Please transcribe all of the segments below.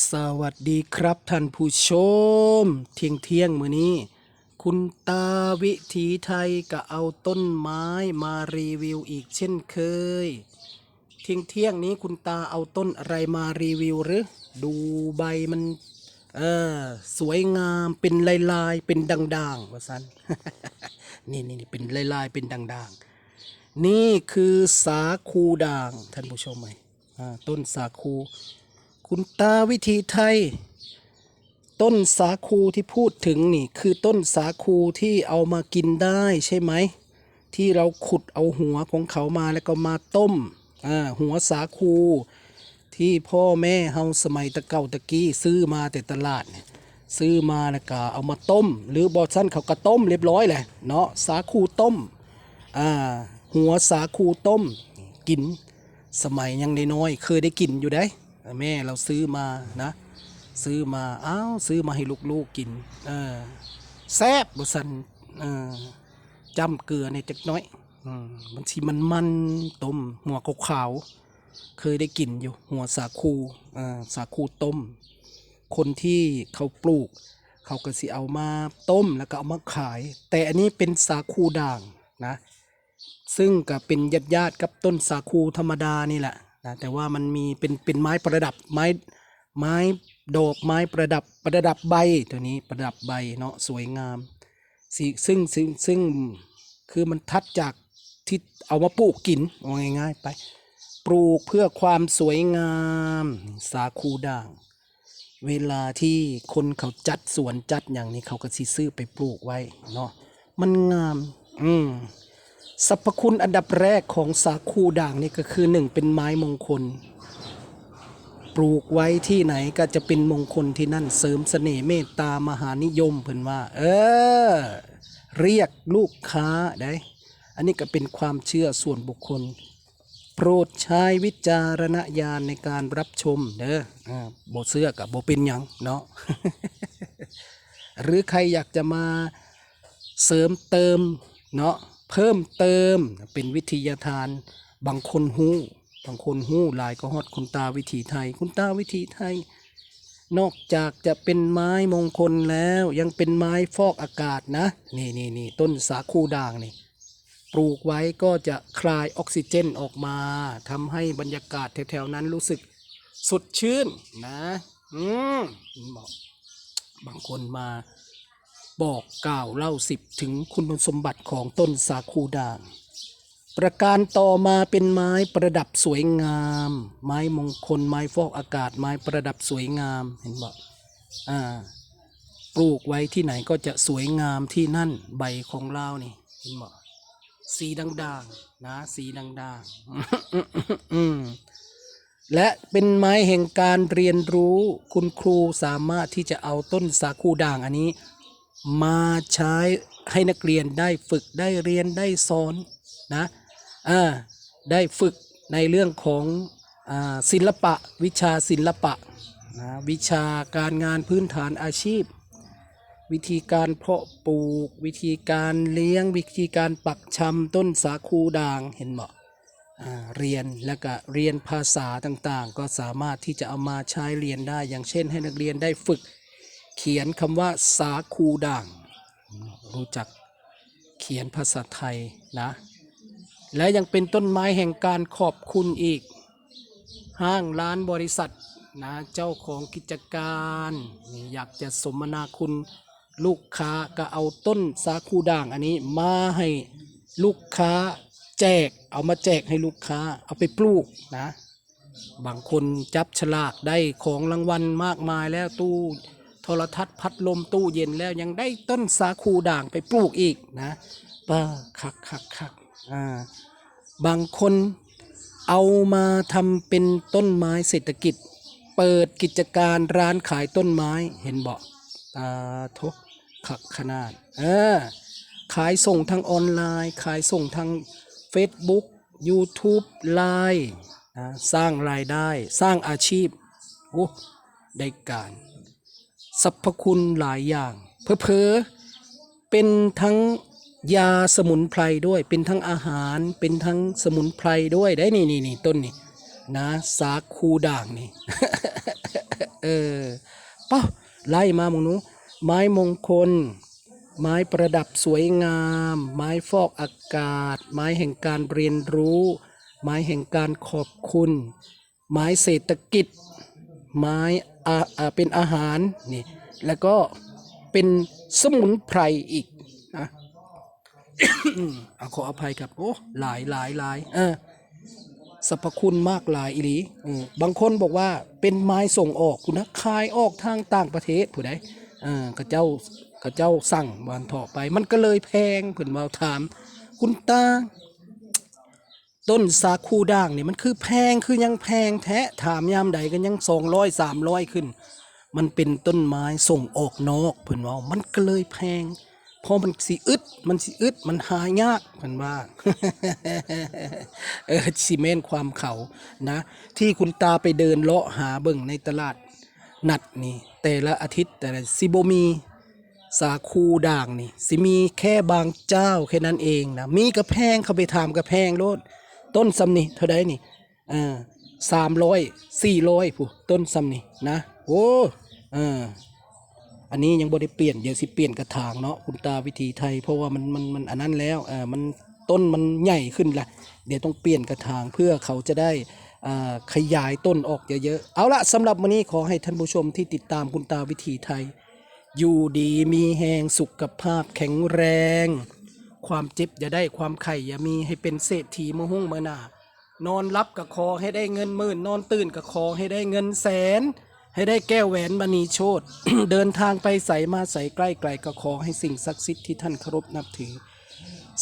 สวัสดีครับท่านผู้ชม เที่ยงเที่ยงมือนี้ คุณตาวิถีไทยก็เอาต้นไม้มารีวิวอีกเช่นเคย เที่ยงเที่ยงนี้คุณตาเอาต้นอะไรมารีวิวหรือ ดูใบมันเออสวยงามเป็นลายลายๆเป็นด่างๆว่าสันนี่นี่เป็นลายลายๆเป็นด่างๆ นี่คือสาคูด่างท่านผู้ชมไหมต้นสาคู คุณตาวิธีไทย ต้นสาคูที่พูดถึงนี่ คือต้นสาคูที่เอามากินได้ใช่ไหม ที่เราขุดเอาหัวของเขามาแล้วก็มาต้มอ่าหัวสาคู ที่พ่อแม่เฮาสมัยตะเก่าตะกี้ซื้อมาแต่ตลาดเนี่ยซื้อมาแล้วก็เอามาต้ม หรือบอสั้นเขาก็ต้มเรียบร้อยแหละเนาะสาคูต้มอ่าหัวสาคูต้มกินสมัยยังน้อยๆเคยได้กินอยู่ได้ แม่เราซื้อมานะ ซื้อมาอ้าวซื้อมาให้ลูกๆกินเออแซบบุสันเออจำเกลือในจักน้อยอมบางทีมันมันต้มหัวขาวๆเคยได้กินอยู่หัวสาคูอ่าสาคูต้ม คนที่เขาปลูก เขาก็สิเอามาต้มแล้วก็เอามาขาย แต่อันนี้เป็นสาคูด่างนะ ซึ่งก็เป็นญาติญาติๆกับต้นสาคูธรรมดานี่แหละ นะแต่ว่ามันมีเป็นเป็นไม้ประดับไม้ไม้ดอกไม้ประดับประดับใบตัวนี้ประดับใบเนาะสวยงามสิซึ่งซึ่งซึ่งคือมันทัดจากที่เอามาปลูกกินเอาง่ายๆไป ปลูกเพื่อความสวยงามสาคูด่าง เวลาที่คนเขาจัดสวนจัดอย่างนี้เขาก็สิซื้อไปปลูกไว้เนาะมันงาม อืม สรรพคุณอันดับแรกของสาคูด่างนี่ก็คือหนึ่งเป็นไม้มงคล ปลูกไว้ที่ไหนก็จะเป็นมงคลที่นั่นเสริมเสน่ห์เมตตามหานิยมเพิ่นว่า เออ เรียกลูกค้าได้อันนี้ก็เป็นความเชื่อส่วนบุคคล โปรดใช้วิจารณญาณในการรับชมเด้ออ่าบเสื้อกับโบเป็นยังเนาะหรือใครอยากจะมาเสริมเติมเนาะ เพิ่มเติมเป็นวิทยาทาน บางคนหู้บางคนหู้ลายก็ฮอดคุณตาวิถีไทย คุณตาวิถีไทย นอกจากจะเป็นไม้มงคลแล้วยังเป็นไม้ฟอกอากาศนะ นี่นี่นี่ต้นสาคูด่างนี่ปลูกไว้ก็จะคลายออกซิเจนออกมาทำให้บรรยากาศแถวๆนั้นรู้สึกสดชื่นนะ อืมบอกบางคนมา บอกกล่าวเล่าสิบถึงคุณสมบัติของต้นสาคูด่าง ประการต่อมาเป็นไม้ประดับสวยงาม ไม้มงคลไม้ฟอกอากาศไม้ประดับสวยงามเห็นบอกอ่าปลูกไว้ที่ไหนก็จะสวยงามที่นั่นใบของเรานี่เห็นบอกสีด่างๆนะสีด่างๆอืมและเป็นไม้แห่งการเรียนรู้คุณครูสามารถที่จะเอาต้นสาคูด่างอันนี้ มาใช้ให้นักเรียนได้ฝึกได้เรียนได้สอนนะอ่าได้ฝึกในเรื่องของอาศิลปะ วิชาศิลปะนะวิชาการงานพื้นฐานอาชีพ วิธีการเพาะปลูก วิธีการเลี้ยง วิธีการปักชำต้นสาคูด่างเห็นบ่อ่าเรียนแล้วก็เรียนภาษาต่างๆ ก็สามารถที่จะเอามาใช้เรียนได้ อย่างเช่นให้นักเรียนได้ฝึก เขียนคำว่าสาคูด่าง รู้จักเขียนภาษาไทยนะ และยังเป็นต้นไม้แห่งการขอบคุณอีก ห้างร้านบริษัทนะเจ้าของกิจการอยากจะสมนาคุณลูกค้าก็เอาต้นสาคูด่างอันนี้มาให้ลูกค้าแจกเอามาแจกให้ลูกค้าเอาไปปลูกนะ บางคนจับฉลากได้ของรางวัลมากมายแล้วตู้ โทรทัศน์พัดลมตู้เย็นแล้วยังได้ต้นสาคูด่างไปปลูกอีกนะป้าคักคักคักอ่าบางคนเอามาทำเป็นต้นไม้เศรษฐกิจ เปิดกิจการร้านขายต้นไม้เห็นบอกตาทกขักขนาดเออขายส่งทางออนไลน์ ขายส่งทาง Facebook YouTube ไลน์นะสร้างรายได้สร้างอาชีพโอ้ได้การ สรรพคุณหลายอย่าง เพอๆเป็นทั้งยาสมุนไพรด้วย เป็นทั้งอาหาร เป็นทั้งสมุนไพรด้วยได้นี่นี่นี่ต้นนี่นะสาคูด่างนี่ เออป้าไล่มามองนูไม้มงคล ไม้ประดับสวยงาม ไม้ฟอกอากาศ ไม้แห่งการเรียนรู้ ไม้แห่งการขอบคุณ ไม้เศรษฐกิจ ไม้อาอาเป็นอาหารนี่แล้วก็เป็นสมุนไพรอีกนะขออภัยครับโอ้หลายหลายหลายเออสรรพคุณมากหลายอีหลีบางคนบอกว่าเป็นไม้ส่งออกคุณนะขายออกทางต่างประเทศผู้ใดเออกระเจ้ากระเจ้าสั่งวันถอไป มันก็เลยแพงเพิ่นมาถาม คุณตา ต้นสาคูด่างเนี่ยมันคือแพงคือยังแพงแท้ถามยามใดกันยังสองร้อยสามร้อยขึ้น มันเป็นต้นไม้ส่งออกนอกเพิ่นว่ามันก็เลยแพงเพราะมันสิอึดมันสิอึดมันหายากเพิ่นว่าเออซีเมนต์ความเขานะ ที่คุณตาไปเดินเลาะหาเบิ่งในตลาดนัดนี่ แต่ละอาทิตย์แต่ละซิโบมีสาคูด่างนี่สิมีแค่บางเจ้าแค่นั้นเองนะมีกระแพงเข้าไปถามกระแพงโลด ต้นซำนี่เท่าไดนี่อ่าสามร้อยสี่ร้อยผู้ต้นซำนี่นะโอ้อ่าอันนี้ยังบ่ได้เปลี่ยนเดี๋ยวสิเปลี่ยนกระถางเนาะคุณตาวิธีไทย เพราะว่ามันมันมันอันนั้นแล้วอ่ามันต้นมันใหญ่ขึ้นละเดี๋ยวต้องเปลี่ยนกระถางเพื่อเขาจะได้อ่าขยายต้นออกเยอะๆ เอาละสำหรับวันนี้ขอให้ท่านผู้ชมที่ติดตามคุณตาวิธีไทย อยู่ดีมีแหงสุขภาพแข็งแรง ความเจ็บอย่าได้ความไข่อย่ามีให้เป็นเศรษฐีมะฮุ่งมะนานอนรับกับคอให้ได้เงินหมื่น นอนตื่นกับคอให้ได้เงินแสน ให้ได้แก้วแหวนมณีโชตเดินทางไปใสมาใสใกล้ไกลก็ขอให้สิ่งศักดิ์สิทธิ์ที่ท่านเคารพนับถือ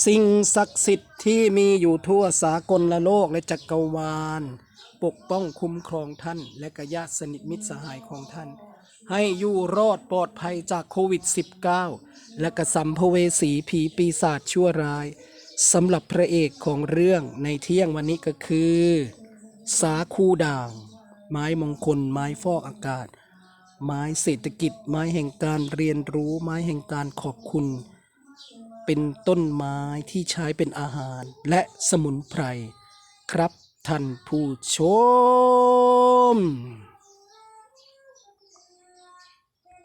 สิ่งศักดิ์สิทธิ์ที่มีอยู่ทั่วสากลละโลกและจักรวาล ปกป้องคุ้มครองท่าน และกญาติสนิทมิตรสหายของท่าน ให้อยู่รอดปลอดภัยจากโควิด -19 และกระสัมภเวสีผีปีศาจชั่วร้ายสำหรับพระเอกของเรื่องในเที่ยงวันนี้ก็คือ สาคูด่าง ไม้มงคล ไม้ฟอกอากาศ ไม้เศรษฐกิจ ไม้แห่งการเรียนรู้ ไม้แห่งการขอบคุณ เป็นต้นไม้ที่ใช้เป็นอาหารและสมุนไพร ครับท่านผู้ชม